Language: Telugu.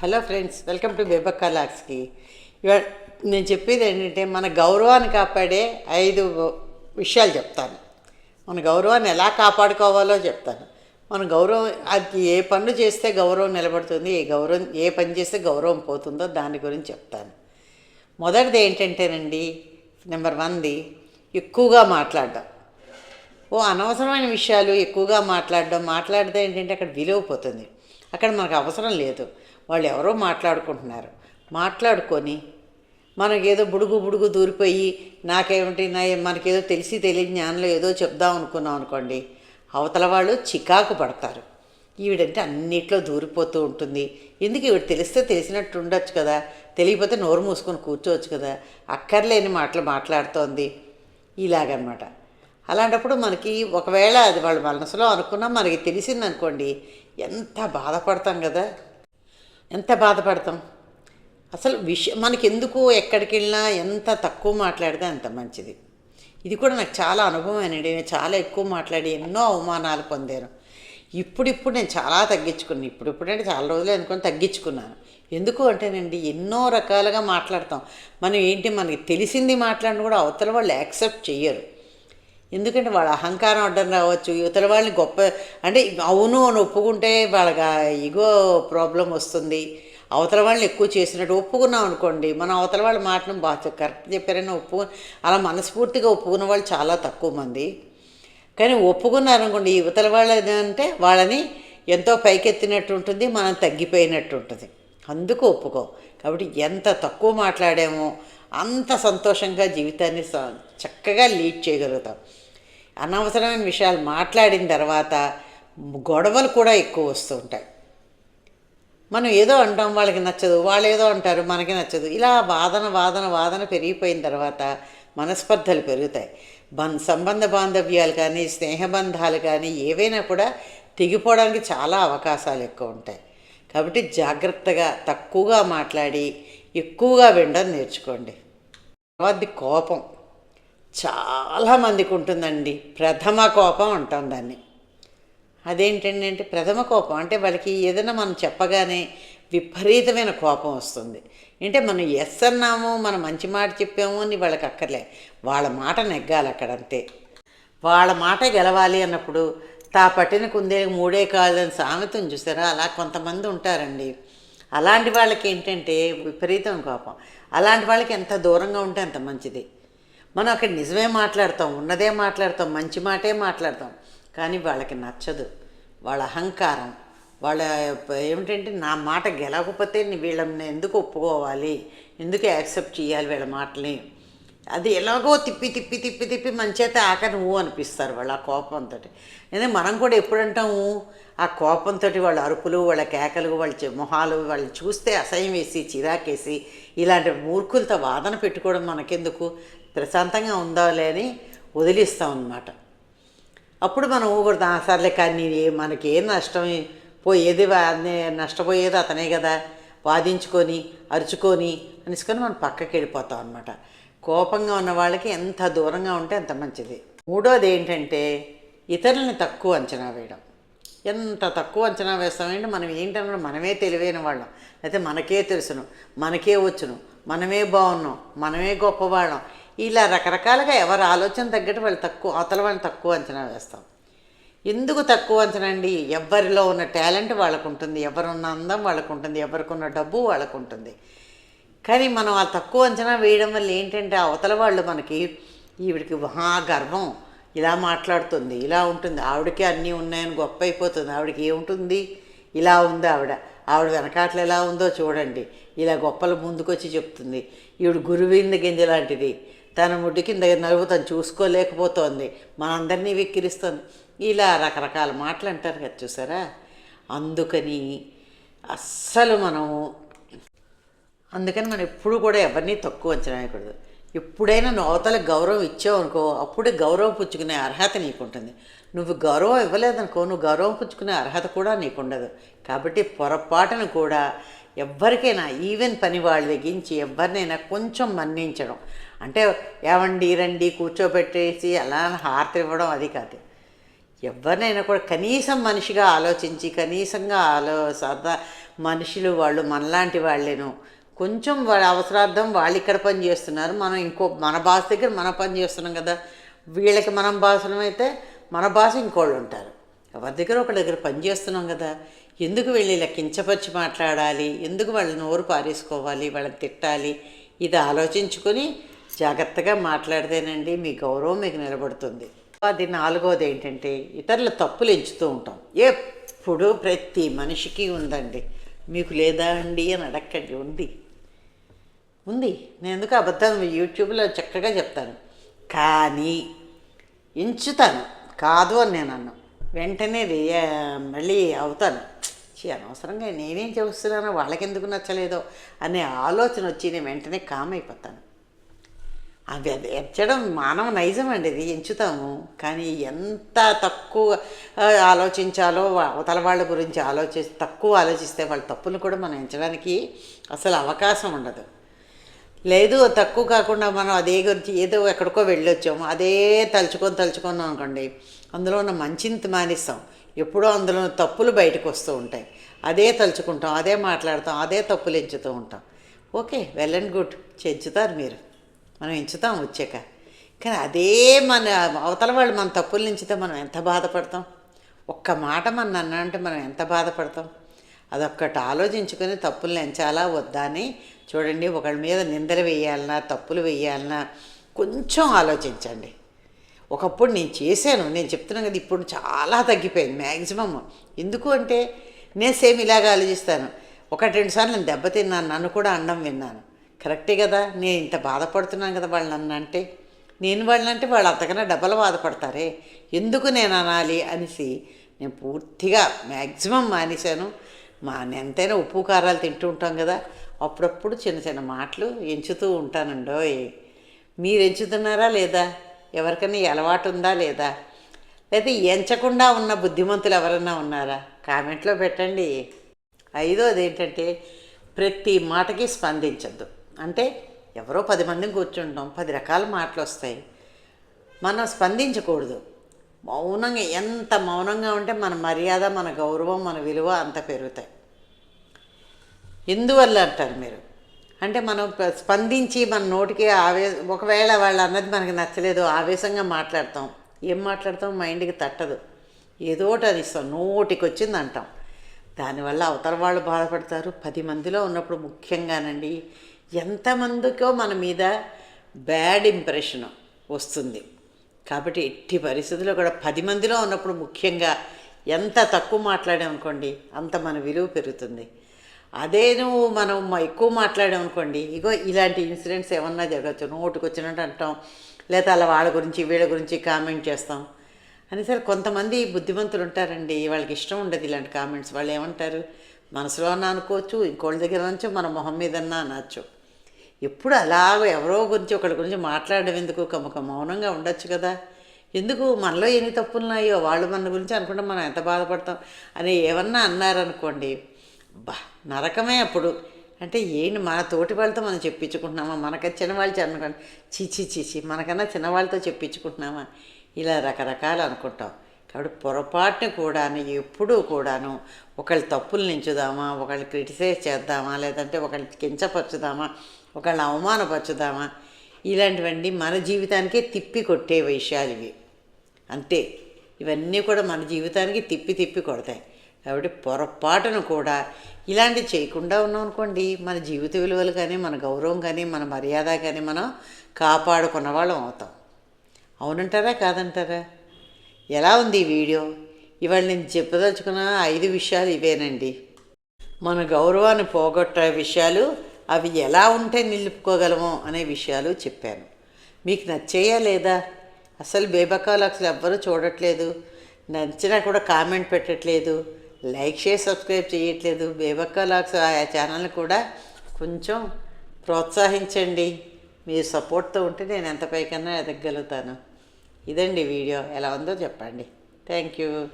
Hello friends welcome to Bebakka లాక్స్కి ఇవాళ నేను చెప్పేది ఏంటంటే మన గౌరవాన్ని కాపాడే ఐదు విషయాలు చెప్తాను. మన గౌరవాన్ని ఎలా కాపాడుకోవాలో చెప్తాను. మన గౌరవం అది ఏ పనులు చేస్తే గౌరవం నిలబడుతుంది ఏ గౌరవం ఏ పని చేస్తే గౌరవం పోతుందో దాని గురించి చెప్తాను. మొదటిది ఏంటంటేనండి నెంబర్ వన్ది ఎక్కువగా మాట్లాడడం. ఓ అనవసరమైన విషయాలు ఎక్కువగా మాట్లాడడం మాట్లాడితే ఏంటంటే అక్కడ విలువ పోతుంది. అక్కడ మనకు అవసరం లేదు. వాళ్ళు ఎవరో మాట్లాడుకుంటున్నారు. మాట్లాడుకొని మనకేదో బుడుగు బుడుగు దూరిపోయి నాకేమిటి నా మనకేదో తెలిసి తెలియని జ్ఞానంలో ఏదో చెప్దాం అనుకున్నాం అనుకోండి అవతల వాళ్ళు చికాకు పడతారు. ఈవిడంటే అన్నిట్లో దూరిపోతూ ఉంటుంది. ఎందుకు ఈవిడ తెలిస్తే తెలిసినట్టు ఉండొచ్చు కదా? తెలియకపోతే నోరు మూసుకొని కూర్చోవచ్చు కదా? అక్కర్లేని మాటలు మాట్లాడుతోంది. ఇలాగనమాట. అలాంటప్పుడు మనకి ఒకవేళ అది వాళ్ళ మనసులో అనుకున్నా మనకి తెలిసిందనుకోండి ఎంత బాధపడతాం కదా? ఎంత బాధపడతాం? అసలు విషయం మనకి ఎందుకు ఎక్కడికి వెళ్ళినా ఎంత తక్కువ మాట్లాడితే అంత మంచిది. ఇది కూడా నాకు చాలా అనుభవం అండి నేను చాలా ఎక్కువ మాట్లాడి ఎన్నో అవమానాలు పొందాను. ఇప్పుడిప్పుడు నేను చాలా తగ్గించుకున్నాను ఇప్పుడిప్పుడు అంటే చాలా రోజులు అనుకొని తగ్గించుకున్నాను. ఎందుకు అంటేనండి ఎన్నో రకాలుగా మాట్లాడతాం. మనం ఏంటి మనకి తెలిసింది మాట్లాడిన కూడా అవతల వాళ్ళు యాక్సెప్ట్ చేయరు ఎందుకంటే వాళ్ళ అహంకారం అడ్డం రావచ్చు. యువతల వాళ్ళని గొప్ప అంటే అవును అని ఒప్పుకుంటే వాళ్ళకి ఇగో ప్రాబ్లం వస్తుంది. అవతల వాళ్ళని ఎక్కువ చేసినట్టు ఒప్పుకున్నాం అనుకోండి మనం అవతల వాళ్ళ మాటను బాగా కరెక్ట్ చెప్పారని ఒప్పు అలా మనస్ఫూర్తిగా ఒప్పుకున్న వాళ్ళు చాలా తక్కువ మంది. కానీ ఒప్పుకున్నారనుకోండి యువతల వాళ్ళు అంటే వాళ్ళని ఎంతో పైకెత్తినట్టు ఉంటుంది మనం తగ్గిపోయినట్టు ఉంటుంది. అందుకు ఒప్పుకో. కాబట్టి ఎంత తక్కువ మాట్లాడామో అంత సంతోషంగా జీవితాన్ని స- చక్కగా లీడ్ చేయగలుగుతాం. అనవసరమైన విషయాలు మాట్లాడిన తర్వాత గొడవలు కూడా ఎక్కువ వస్తూ ఉంటాయి. మనం ఏదో అంటాం వాళ్ళకి నచ్చదు వాళ్ళు ఏదో అంటారు మనకి నచ్చదు. ఇలా వాదన వాదన వాదన పెరిగిపోయిన తర్వాత మనస్పర్ధలు పెరుగుతాయి. బం సంబంధ బాంధవ్యాలు కానీ స్నేహబంధాలు కానీ ఏవైనా కూడా తెగిపోవడానికి చాలా అవకాశాలు ఎక్కువ ఉంటాయి. కాబట్టి జాగ్రత్తగా తక్కువగా మాట్లాడి ఎక్కువగా వినడం నేర్చుకోండి. తర్వాతది కోపం. చాలా మందికి ఉంటుందండి ప్రథమ కోపం అంటాం దాన్ని. అదేంటండి అంటే ప్రథమ కోపం. అంటే వాళ్ళకి ఏదైనా మనం చెప్పగానే విపరీతమైన కోపం వస్తుంది. అంటే మనం ఎస్ అన్నాము మనం మంచి మాట చెప్పాము అని వాళ్ళకి అక్కర్లే వాళ్ళ మాట నెగ్గాలి అక్కడ అంతే వాళ్ళ మాట గెలవాలి అన్నప్పుడు తా పట్టిన కుందే మూడే కాదు అని సామెతం చూసారా? అలా కొంతమంది ఉంటారండి. అలాంటి వాళ్ళకి ఏంటంటే విపరీతం కోపం. అలాంటి వాళ్ళకి ఎంత దూరంగా ఉంటే అంత మంచిది. మనం అక్కడ నిజమే మాట్లాడతాం ఉన్నదే మాట్లాడతాం మంచి మాటే మాట్లాడతాం. కానీ వాళ్ళకి నచ్చదు. వాళ్ళ అహంకారం వాళ్ళ ఏమిటంటే నా మాట గెలవకపోతే వీళ్ళని ఎందుకు ఒప్పుకోవాలి? ఎందుకు యాక్సెప్ట్ చేయాలి వీళ్ళ మాటని అది ఎలాగో తిప్పి తిప్పి తిప్పి తిప్పి మంచేత ఆఖరి ఊ అనిపిస్తారు వాళ్ళు ఆ కోపంతో అదే మనం కూడా ఎప్పుడంటాము? ఆ కోపంతో వాళ్ళ అరుపులు వాళ్ళ కేకలు వాళ్ళ మొహాలు వాళ్ళు చూస్తే అసహ్యం వేసి చిరాకేసి ఇలాంటి మూర్ఖులతో వాదన పెట్టుకోవడం మనకెందుకు? ప్రశాంతంగా ఉందాలే అని వదిలిస్తాం అన్నమాట. అప్పుడు మనం ఊగుడదాం సర్లే కానీ మనకి ఏం నష్టం? పోయేది నష్టపోయేది అతనే కదా. వాదించుకొని అరుచుకొని అనేసుకొని మనం పక్కకి వెళ్ళిపోతాం అనమాట కోపంగా ఉన్న వాళ్ళకి ఎంత దూరంగా ఉంటే అంత మంచిది. మూడోది ఏంటంటే ఇతరులని తక్కువ అంచనా వేయడం. ఎంత తక్కువ అంచనా వేస్తామంటే మనం ఏంటన్నా మనమే తెలివైన వాళ్ళం. అయితే మనకే తెలుసును మనకే వచ్చును మనమే బాగున్నాం మనమే గొప్పవాళ్ళం. ఇలా రకరకాలుగా ఎవరి ఆలోచన తగ్గట్టు వాళ్ళు తక్కువ అవతల వాళ్ళని తక్కువ అంచనా వేస్తాం. ఎందుకు తక్కువ అంచనా అండి? ఎవరిలో ఉన్న టాలెంట్ వాళ్ళకు ఉంటుంది ఎవరున్న అందం వాళ్ళకు ఉంటుంది ఎవరికి ఉన్న డబ్బు వాళ్ళకు ఉంటుంది కానీ మనం ఆ తక్కువ అంచనా వేయడం వల్ల ఏంటంటే అవతల వాళ్ళు మనకి ఈవిడికి మహా గర్వం. ఇలా మాట్లాడుతుంది ఇలా ఉంటుంది. ఆవిడకి అన్నీ ఉన్నాయని గొప్ప అయిపోతుంది. ఆవిడకి ఏముంటుంది? ఇలా ఉంది ఆవిడ. ఆవిడ వెనకాట్ల ఎలా ఉందో చూడండి. ఇలా గొప్పలు ముందుకొచ్చి చెప్తుంది. ఈవిడ గురువింద గింజ లాంటిది. తన ముడ్డి కింద నలుగు తను చూసుకోలేకపోతోంది. మనందరినీ వెక్కిరిస్తుంది. ఇలా రకరకాల మాటలు అంటారు కదా చూసారా? అందుకని అస్సలు మనము అందుకని మనం ఎప్పుడు కూడా ఎవరిని తక్కువ అంచనా వేయకూడదు. ఎప్పుడైనా నువ్వు అవతలకు గౌరవం ఇచ్చావు అనుకో అప్పుడే గౌరవం పుచ్చుకునే అర్హత నీకుంటుంది. నువ్వు గౌరవం ఇవ్వలేదనుకో నువ్వు గౌరవం పుచ్చుకునే అర్హత కూడా నీకుండదు. కాబట్టి పొరపాటును కూడా ఎవ్వరికైనా ఈవెన్ పని వాళ్ళు తెగించి ఎవరినైనా కొంచెం మన్నించడం. అంటే ఏమండి రండి కూర్చోబెట్టేసి అలా హారతి ఇవ్వడం అది కాదు. ఎవరినైనా కూడా కనీసం మనిషిగా ఆలోచించి కనీసంగా ఆలో సరదా మనుషులు వాళ్ళు మనలాంటి వాళ్ళేను కొంచెం వాళ్ళ అవసరార్థం వాళ్ళు ఇక్కడ పని చేస్తున్నారు. మనం ఇంకో మన భాష దగ్గర మన పని చేస్తున్నాం కదా. వీళ్ళకి మనం భాషలం అయితే మన భాష ఇంకోళ్ళు ఉంటారు. ఎవరి దగ్గర ఒక దగ్గర పని చేస్తున్నాం కదా. ఎందుకు వెళ్ళి ఇలా కించపరిచి మాట్లాడాలి? ఎందుకు వాళ్ళని నోరు పారేసుకోవాలి? వాళ్ళని తిట్టాలి? ఇది ఆలోచించుకొని జాగ్రత్తగా మాట్లాడితేనండి మీ గౌరవం మీకు నిలబడుతుంది. అది నాలుగోది ఏంటంటే ఇతరుల తప్పులు ఎంచుతూ ఉంటాం. ఎప్పుడు ప్రతి మనిషికి ఉందండి. మీకు లేదా అండి అని అడగండి ఉంది. ఉంది. నేను ఎందుకు అబద్ధం? యూట్యూబ్లో చక్కగా చెప్తాను. కానీ ఎంచుతాను. కాదు అని నేను అన్నాను వెంటనే రియా మళ్ళీ అవుతాను. అనవసరంగా నేనేం చేస్తున్నానో వాళ్ళకి ఎందుకు నచ్చలేదో అనే ఆలోచన వచ్చి నేను వెంటనే కామ్ అయిపోతాను. అది అది ఎంచడం మానవ నైజం అండి. ఇది ఎంచుతాము. కానీ ఎంత తక్కువ ఆలోచించాలో అవతల వాళ్ళ గురించి ఆలోచి తక్కువ ఆలోచిస్తే వాళ్ళ తప్పులు కూడా మనం ఎంచడానికి అసలు అవకాశం ఉండదు. లేదు తక్కువ కాకుండా మనం అదే గురించి ఏదో ఎక్కడికో వెళ్ళొచ్చాము. అదే తలుచుకొని తలుచుకున్నాం అనుకోండి అందులో ఉన్న మంచిని మానేస్తాం. ఎప్పుడో అందులో తప్పులు బయటకు వస్తూ ఉంటాయి. అదే తలుచుకుంటాం అదే మాట్లాడతాం అదే తప్పులు ఎంచుతూ ఉంటాం. Okay well and good. చెంచుతారు మీరు. మనం ఎంచుతాం వచ్చాక. కానీ అదే మన అవతల వాళ్ళు మన తప్పులు ఎంచితే మనం ఎంత బాధపడతాం? ఒక్క మాట మన అన్న అంటే మనం ఎంత బాధపడతాం? అదొక్కటి ఆలోచించుకొని తప్పులు ఎంచాలా వద్దా అని చూడండి ఒకళ్ళ మీద నిందలు వేయాలన్నా తప్పులు వేయాలన్నా కొంచెం ఆలోచించండి. ఒకప్పుడు నేను చేశాను నేను చెప్తున్నాను కదా ఇప్పుడు చాలా తగ్గిపోయింది మ్యాక్సిమమ్ ఎందుకు అంటే నేను సేమ్ ఇలాగ ఆలోచిస్తాను. ఒకటి రెండు సార్లు నేను దెబ్బతిన్నాను నన్ను కూడా అండం విన్నాను. కరెక్టే కదా నేను ఇంత బాధపడుతున్నాను కదా వాళ్ళు నన్ను అంటే. నేను వాళ్ళంటే వాళ్ళు అంతకన్నా డబ్బలు బాధపడతారే. ఎందుకు నేను అనాలి అనేసి నేను పూర్తిగా మ్యాక్సిమం మానేశాను. మా ఎంతైనా ఉప్పు కారాలు తింటూ ఉంటాం కదా అప్పుడప్పుడు చిన్న చిన్న మాటలు ఎంచుతూ ఉంటానండోయ్. మీరు ఎంచుతున్నారా లేదా? ఎవరికైనా అలవాటు ఉందా లేదా? లేదా ఎంచకుండా ఉన్న బుద్ధిమంతులు ఎవరన్నా ఉన్నారా? కామెంట్లో పెట్టండి. ఐదోది ఏంటంటే ప్రతి మాటకి స్పందించద్దు. అంటే ఎవరో పది మందిని కూర్చుంటాం పది రకాల మాటలు వస్తాయి. మనం స్పందించకూడదు. మౌనంగా ఎంత మౌనంగా ఉంటే మన మర్యాద మన గౌరవం మన విలువ అంత పెరుగుతాయి. ఎందువల్ల అంటారు మీరు? అంటే మనం స్పందించి మన నోటికి ఆవే ఒకవేళ వాళ్ళు అన్నది మనకి నచ్చలేదు ఆవేశంగా మాట్లాడతాం. ఏం మాట్లాడతాం? మైండ్కి తట్టదు. ఏదో ఒకటి అది ఇస్తాం. నోటికి వచ్చింది అంటాం దానివల్ల అవతల వాళ్ళు బాధపడతారు. పది మందిలో ఉన్నప్పుడు ముఖ్యంగానండి ఎంతమందికో మన మీద బ్యాడ్ ఇంప్రెషన్ వస్తుంది. కాబట్టి ఎట్టి పరిస్థితుల్లో కూడా పది మందిలో ఉన్నప్పుడు ముఖ్యంగా ఎంత తక్కువ మాట్లాడామనుకోండి అంత మన విలువ పెరుగుతుంది. అదే నువ్వు మనం ఎక్కువ మాట్లాడాం అనుకోండి ఇగో ఇలాంటి ఇన్సిడెంట్స్ ఏమన్నా జరగచ్చు నోటుకు వచ్చినట్టు అంటాం లేదా అలా వాళ్ళ గురించి వీళ్ళ గురించి కామెంట్ చేస్తాం. అని సరే కొంతమంది బుద్ధిమంతులు ఉంటారండి వాళ్ళకి ఇష్టం ఉండదు ఇలాంటి కామెంట్స్ వాళ్ళు ఏమంటారు మనసులో అన్నా అనుకోవచ్చు ఇంకోళ్ళ దగ్గర నుంచి మన మొహం మీదన్నా అనొచ్చు. ఎప్పుడు అలాగ ఎవరో గురించి ఒకళ్ళ గురించి మాట్లాడడం ఎందుకు? కమ్మక మౌనంగా ఉండొచ్చు కదా. ఎందుకు? మనలో ఎన్ని తప్పులున్నాయో వాళ్ళు మన గురించి అనుకుంటే మనం ఎంత బాధపడతాం అని ఏమన్నా అన్నారనుకోండి బా నరకమే అప్పుడు. అంటే ఏంటి మన తోటి వాళ్ళతో మనం చెప్పించుకుంటున్నామా? మనకన్నా చిన్నవాళ్ళు అనుకోండి చీచి చీచి మనకన్నా చిన్నవాళ్ళతో చెప్పించుకుంటున్నామా? ఇలా రకరకాలు అనుకుంటాం. కాబట్టి పొరపాటుని కూడాను ఎప్పుడూ కూడాను ఒకళ్ళు తప్పులు నించుదామా? ఒకళ్ళు క్రిటిసైజ్ చేద్దామా? లేదంటే ఒకళ్ళని కించపరచుదామా? ఒకళ్ళు అవమానపరచుదామా? ఇలాంటివన్నీ మన జీవితానికే తిప్పి కొట్టే విషయాలు ఇవి అంతే. ఇవన్నీ కూడా మన జీవితానికి తిప్పి తిప్పి కొడతాయి. కాబట్టి పొరపాటును కూడా ఇలాంటివి చేయకుండా ఉన్నాం అనుకోండి. మన జీవిత విలువలు కానీ మన గౌరవం కానీ మన మర్యాద కానీ మనం కాపాడుకున్న వాళ్ళం అవుతాం. అవునంటారా? కాదంటారా? ఎలా ఉంది ఈ వీడియో? ఇవాళ నేను చెప్పదలుచుకున్న ఐదు విషయాలు ఇవేనండి. మన గౌరవాన్ని పోగొట్టే విషయాలు అవి ఎలా ఉంటే నిలుపుకోగలమో అనే విషయాలు చెప్పాను. మీకు నచ్చేయా లేదా? అసలు బేబకాలు అసలు ఎవ్వరూ చూడట్లేదు. నచ్చినా కూడా కామెంట్ పెట్టట్లేదు. లైక్ చేసి సబ్స్క్రైబ్ చేయట్లేదు. బేబక్కా లాక్స్ ఆ ఛానల్ని కూడా కొంచెం ప్రోత్సహించండి. మీరు సపోర్ట్తో ఉంటే నేను ఎంత పైకన్నా ఎదగలుగుతాను. ఇదండి వీడియో. ఎలా ఉందో చెప్పండి. Thank you.